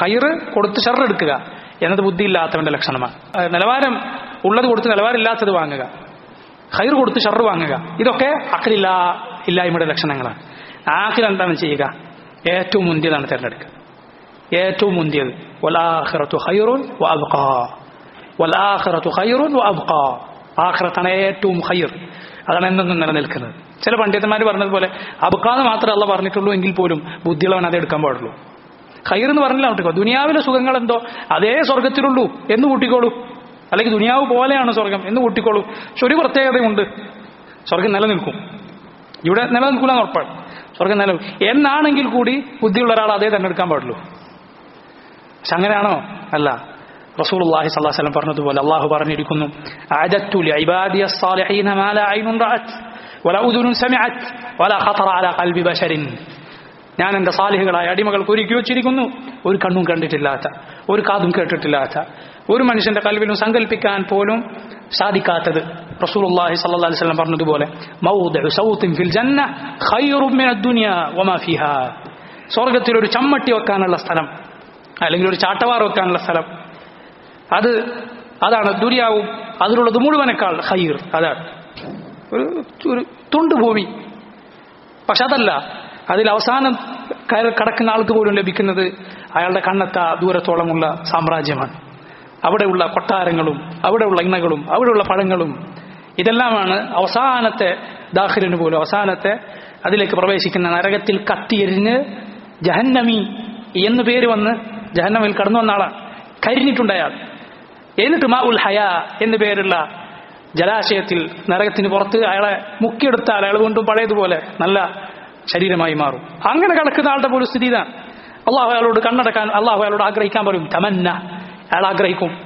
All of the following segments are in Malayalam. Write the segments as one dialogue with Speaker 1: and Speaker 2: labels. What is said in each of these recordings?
Speaker 1: ഹൈറ് കൊടുത്ത് ഷർ എടുക്കുക. എന്നത് ബുദ്ധിയില്ലാത്തവന്റെ ലക്ഷണമാണ്. നിലവാരം ഉള്ളത് കൊടുത്ത് നിലവാരമില്ലാത്തത് വാങ്ങുക. ഹൈർ കൊടുത്ത് ഷർ വാങ്ങുക. ഇതൊക്കെ അഖിലില്ലാ ഇല്ലായ്മയുടെ ലക്ഷണങ്ങളാണ്. ആഖിൽ എന്താണ് ചെയ്യുക? ഏറ്റവും മുന്തിയതാണ് തിരഞ്ഞെടുക്കുക. ഏറ്റവും മുന്തിയത്. ആഖിറത്താണ് ഏറ്റവും ഹൈർ അതാണ് എന്നും നിലനിൽക്കുന്നത്. ചില പണ്ഡിതന്മാർ പറഞ്ഞതുപോലെ അബുക്കാന്ന് മാത്രമേ അല്ല പറഞ്ഞിട്ടുള്ളൂ എങ്കിൽ പോലും ബുദ്ധിയുള്ളവൻ അത് എടുക്കാൻ പാടുള്ളൂ. ഖൈർ എന്ന് പറഞ്ഞില്ല കൂട്ടിക്കോ ദുനിയാവിലെ സുഖങ്ങൾ എന്തോ അതേ സ്വർഗത്തിലുള്ളൂ എന്ന് കൂട്ടിക്കോളൂ. അല്ലെങ്കിൽ ദുനിയാവ് പോലെയാണ് സ്വർഗം എന്ന് കൂട്ടിക്കോളൂ. പക്ഷെ ഒരു പ്രത്യേകതയുണ്ട് സ്വർഗം നിലനിൽക്കും. ഇവിടെ നിലനിൽക്കൂല എന്ന് ഉറപ്പാണ്. സ്വർഗം നിലനിൽക്കും. എന്നാണെങ്കിൽ കൂടി ബുദ്ധിയുള്ള ഒരാൾ അതേ തന്നെ എടുക്കാൻ പാടുള്ളൂ. പക്ഷെ അങ്ങനെയാണോ? അല്ല. റസൂൽ അള്ളാഹി വല്ലം പറഞ്ഞതുപോലെ അള്ളാഹു പറഞ്ഞിരിക്കുന്നു. ഞാൻ എന്റെ സാലിഹുകളായ അടിമകൾ ഒരുക്കി വെച്ചിരിക്കുന്നു. ഒരു കണ്ണും കണ്ടിട്ടില്ലാത്ത ഒരു കാതും കേട്ടിട്ടില്ലാത്ത ഒരു മനുഷ്യന്റെ കൽവിലും സങ്കല്പിക്കാൻ പോലും സാധിക്കാത്തത് റസൂലുള്ളാഹി സ്വല്ലല്ലാഹി അലൈഹി വസല്ലം പറഞ്ഞതുപോലെ മൗദഉ ഫിൽ ജന്ന മിന വമാ ഫിഹാ. സ്വർഗത്തിൽ ഒരു ചമ്മട്ടി വെക്കാനുള്ള സ്ഥലം അല്ലെങ്കിൽ ഒരു ചാട്ടവാർ വെക്കാനുള്ള സ്ഥലം. അത് അതാണ് ദുരിയാവും അതിലുള്ളത് മുഴുവനേക്കാൾ ഹൈർ അതാണ്. ഒരു ഒരു തുണ്ട് ഭൂമി. പക്ഷെ അതല്ല അതിൽ അവസാനം കടക്കുന്ന ആൾക്ക് പോലും ലഭിക്കുന്നത് അയാളുടെ കണ്ണത്ത ദൂരത്തോളമുള്ള സാമ്രാജ്യമാണ്. അവിടെയുള്ള കൊട്ടാരങ്ങളും അവിടെയുള്ള ഇണകളും അവിടെയുള്ള പഴങ്ങളും ഇതെല്ലാമാണ് അവസാനത്തെ ദാഹിലിന് പോലും അവസാനത്തെ അതിലേക്ക് പ്രവേശിക്കുന്ന നരകത്തിൽ കത്തിയെരിഞ്ഞ് ജഹന്നമി എന്ന് പേര് വന്ന് ജഹന്നമിൽ കടന്നു വന്ന ആളാണ്. കരിഞ്ഞിട്ടുണ്ട് അയാൾ. എന്നിട്ട് മാ ഉൽ ഹയ എന്ന് പേരുള്ള ജലാശയത്തിൽ നരകത്തിന് പുറത്ത് അയാളെ മുക്കിയെടുത്താൽ അയാൾ വീണ്ടും പഴയതുപോലെ നല്ല ശരീരമായി മാറും. അങ്ങനെ കിടക്കുന്ന ആളുടെ പോലും സ്ഥിതി ഇതാണ്. അള്ളാഹു അയാളോട് കണ്ണടക്കാൻ അള്ളാഹു അയാളോട് ആഗ്രഹിക്കാൻ പറയും തമന്ന. അയാൾ ആഗ്രഹിക്കും.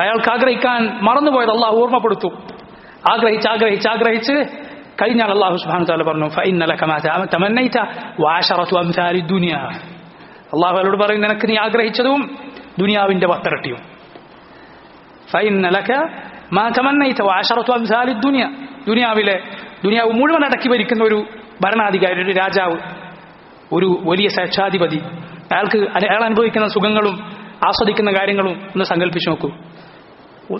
Speaker 1: അയാൾക്ക് ആഗ്രഹിക്കാൻ മറന്നുപോയത് അള്ളാഹു ഓർമ്മപ്പെടുത്തും. ആഗ്രഹിച്ച് ആഗ്രഹിച്ച് ആഗ്രഹിച്ച് കഴിഞ്ഞാൽ അള്ളാഹു സുബാൻ താല പറഞ്ഞു അള്ളാഹു അയാളോട് പറയും നിനക്ക് നീ ആഗ്രഹിച്ചതും ദുനിയാവിന്റെ പത്തരട്ടിയും. ദുനിയാവിലെ ദുനിയാവ് മുഴുവൻ അടക്കി ഭരിക്കുന്ന ഒരു ഭരണാധികാരി ഒരു രാജാവ് ഒരു വലിയ സ്വേച്ഛാധിപതി. അയാൾക്ക് അയാൾ അനുഭവിക്കുന്ന സുഖങ്ങളും ആസ്വദിക്കുന്ന കാര്യങ്ങളും ഒന്ന് സങ്കല്പിച്ചു നോക്കൂ.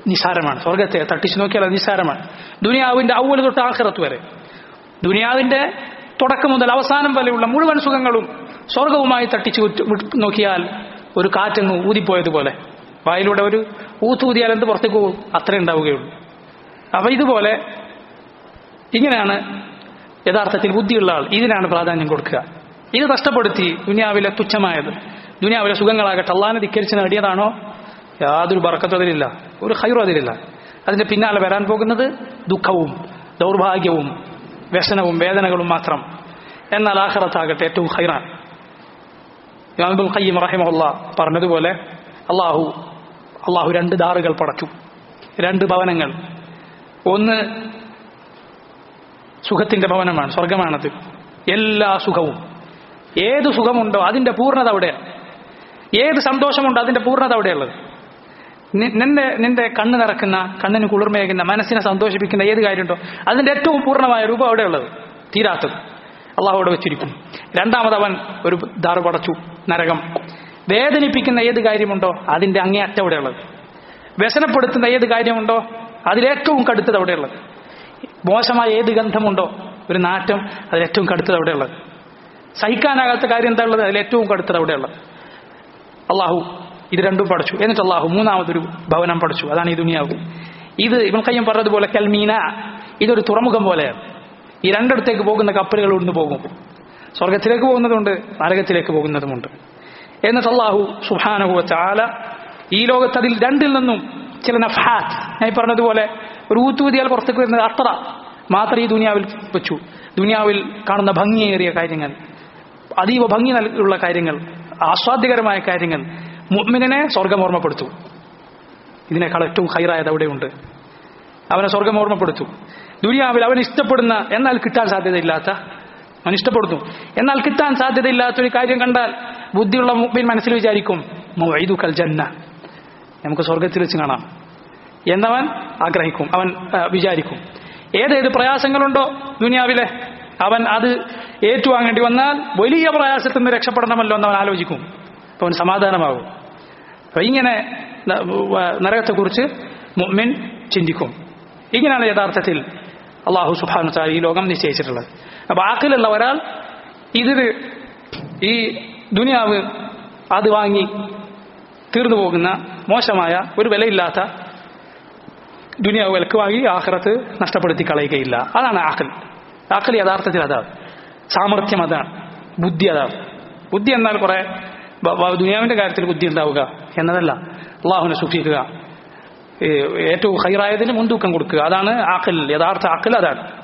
Speaker 1: നിസാരമാണ് സ്വർഗത്തെ തട്ടിച്ചു നോക്കിയാൽ അത് നിസാരമാണ് ദുനിയാവിന്റെ ഔവൽ തൊട്ട് ആഹ്റത്ത് വരെ. ദുനിയാവിന്റെ തുടക്കം മുതൽ അവസാനം വരെയുള്ള മുഴുവൻ സുഖങ്ങളും സ്വർഗവുമായി തട്ടിച്ചു നോക്കിയാൽ ഒരു കാറ്റങ്ങ് ഊതിപ്പോയതുപോലെ. വായിലൂടെ ഒരു ഊത്തൂതിയാൽ എന്ത് പുറത്തേക്ക് പോകും? അത്രേ ഉണ്ടാവുകയുള്ളൂ. അപ്പൊ ഇതുപോലെ ഇങ്ങനെയാണ് യഥാർത്ഥത്തിൽ ബുദ്ധിയുള്ള ആൾ. ഇതിനാണ് പ്രാധാന്യം കൊടുക്കുക. ഇത് നഷ്ടപ്പെടുത്തി ദുനിയാവിലെ തുച്ഛമായത്. ദുനിയാവിലെ സുഖങ്ങളാകട്ടെ അള്ളാനെ ധിക്കരിച്ച് നേടിയതാണോ? യാതൊരു ബറക്കത്തും അതിലില്ല. ഒരു ഹൈറും അതിലില്ല. അതിന്റെ പിന്നാലെ വരാൻ പോകുന്നത് ദുഃഖവും ദൗർഭാഗ്യവും വ്യസനവും വേദനകളും മാത്രം. എന്നാൽ ആഹ്റത്താകട്ടെ ഏറ്റവും ഹൈറാണ് ഇമാമുൽ ഖയ്യിം റഹിമുള്ള പറഞ്ഞതുപോലെ അള്ളാഹു അള്ളാഹു രണ്ട് ദാറുകൾ പടച്ചു. രണ്ട് ഭവനങ്ങൾ. ഒന്ന് സുഖത്തിന്റെ ഭവനമാണ് സ്വർഗമാണത് എല്ലാ സുഖവും. ഏത് സുഖമുണ്ടോ അതിന്റെ പൂർണത അവിടെയാണ് ഏത് സന്തോഷമുണ്ടോ അതിന്റെ പൂർണത അവിടെയുള്ളത്. നിന്റെ നിന്റെ കണ്ണ് നിറക്കുന്ന കണ്ണിന് കുളിർമയക്കുന്ന മനസ്സിനെ സന്തോഷിപ്പിക്കുന്ന ഏത് കാര്യമുണ്ടോ അതിന്റെ ഏറ്റവും പൂർണമായ രൂപം അവിടെയുള്ളത്. തീരാത്തത്. അള്ളാഹു അവിടെ വെച്ചിരിക്കുന്നു. രണ്ടാമത് അവൻ ഒരു ദാറ് പടച്ചു നരകം. വേദനിപ്പിക്കുന്ന ഏത് കാര്യമുണ്ടോ അതിന്റെ അങ്ങേയറ്റം അവിടെയുള്ളത്. വ്യസനപ്പെടുത്തുന്ന ഏത് കാര്യമുണ്ടോ അതിലേറ്റവും കടുത്തത് അവിടെയുള്ളത്. മോശമായ ഏത് ഗന്ധമുണ്ടോ ഒരു നാറ്റം അതിലേറ്റവും കടുത്തത് അവിടെയുള്ളത്. സഹിക്കാനാകാത്ത കാര്യം എന്താ ഉള്ളത്? അതിലേറ്റവും കടുത്തത് അവിടെയുള്ളത്. അള്ളാഹു ഇത് രണ്ടും പഠിച്ചു. എന്നിട്ട് അള്ളാഹു മൂന്നാമതൊരു ഭവനം പഠിച്ചു. അതാണ് ഈ ദുനിയാവ്. ഇത് ഇവൻ കയ്യം പറഞ്ഞതുപോലെ കൽമീന ഇതൊരു തുറമുഖം പോലെയാണ്. ഈ രണ്ടിടത്തേക്ക് പോകുന്ന കപ്പലുകൾ ഉണ്ട് പോകും. സ്വർഗത്തിലേക്ക് പോകുന്നതുണ്ട് നരകത്തിലേക്ക് പോകുന്നതുമുണ്ട്. എന്നിട്ട് അള്ളാഹു സുഹാനുഭവ ചാല ഈ ലോകത്ത് അതിൽ രണ്ടിൽ നിന്നും ചില നഫാത്ത് ഞാൻ പറഞ്ഞതുപോലെ ഒരു ഊത്തുകുതിയാൽ പുറത്തേക്ക് വരുന്നത് അത്ര മാത്രം ഈ ദുനിയാവിൽ വെച്ചു. ദുനിയാവിൽ കാണുന്ന ഭംഗിയേറിയ കാര്യങ്ങൾ അതീവ ഭംഗി നൽകിയുള്ള കാര്യങ്ങൾ ആസ്വാദ്യകരമായ കാര്യങ്ങൾ മുഅ്മിനെ സ്വർഗം ഓർമ്മപ്പെടുത്തു. ഇതിനേക്കാൾ ഏറ്റവും ഹൈറായത് അവിടെയുണ്ട്. അവനെ സ്വർഗം ഓർമ്മപ്പെടുത്തു. ദുനിയാവിൽ അവൻ ഇഷ്ടപ്പെടുന്ന എന്നാൽ കിട്ടാൻ സാധ്യതയില്ലാത്ത അവൻ ഇഷ്ടപ്പെടുന്നു. എന്നാൽ കിട്ടാൻ സാധ്യതയില്ലാത്ത ഒരു കാര്യം കണ്ടാൽ ബുദ്ധിയുള്ള മുഅ്മിൻ മനസ്സിൽ വിചാരിക്കും ജന്ന. നമുക്ക് സ്വർഗത്തിൽ വെച്ച് കാണാം. എന്നവൻ ആഗ്രഹിക്കും. അവൻ വിചാരിക്കും. ഏതേത് പ്രയാസങ്ങളുണ്ടോ ദുനിയാവിലെ? അവൻ അത് ഏറ്റുവാങ്ങേണ്ടി വന്നാൽ വലിയ പ്രയാസത്തിൽ നിന്ന് രക്ഷപ്പെടണമല്ലോ എന്ന് അവൻ ആലോചിക്കും. അവൻ സമാധാനമാകും. അപ്പൊ ഇങ്ങനെ നരകത്തെ കുറിച്ച് നരകത്തെക്കുറിച്ച് മുഅ്മിൻ ചിന്തിക്കും. ഇങ്ങനെയാണ് യഥാർത്ഥത്തിൽ അള്ളാഹു സുബാനു ഈ ലോകം നിശ്ചയിച്ചിട്ടുള്ളത്. അപ്പൊ ആക്കിലുള്ള ഒരാൾ ഇതിന് ഈ ദുനിയാവ് അത് വാങ്ങി തീർന്നു പോകുന്ന മോശമായ ഒരു വിലയില്ലാത്ത ദുനിയാവ് വിലക്കുവാങ്ങി ആഖിറത്ത് നഷ്ടപ്പെടുത്തി കളയുകയില്ല. അതാണ് ആക്കൽ ആക്കൽ യഥാർത്ഥത്തിൽ അതാണ് സാമർഥ്യം അതാണ്. ബുദ്ധി അതാണ് ബുദ്ധി എന്നാൽ കുറെ ദുനിയാവിന്റെ കാര്യത്തിൽ ബുദ്ധി ഉണ്ടാവുക എന്നതല്ല. അള്ളാഹുവിനെ സൂക്ഷിക്കുക. ഏറ്റവും ഹൈറായതിന് മുൻതൂക്കം കൊടുക്കുക. അതാണ് ആക്കൽ യഥാർത്ഥ ആക്കൽ അതാണ്.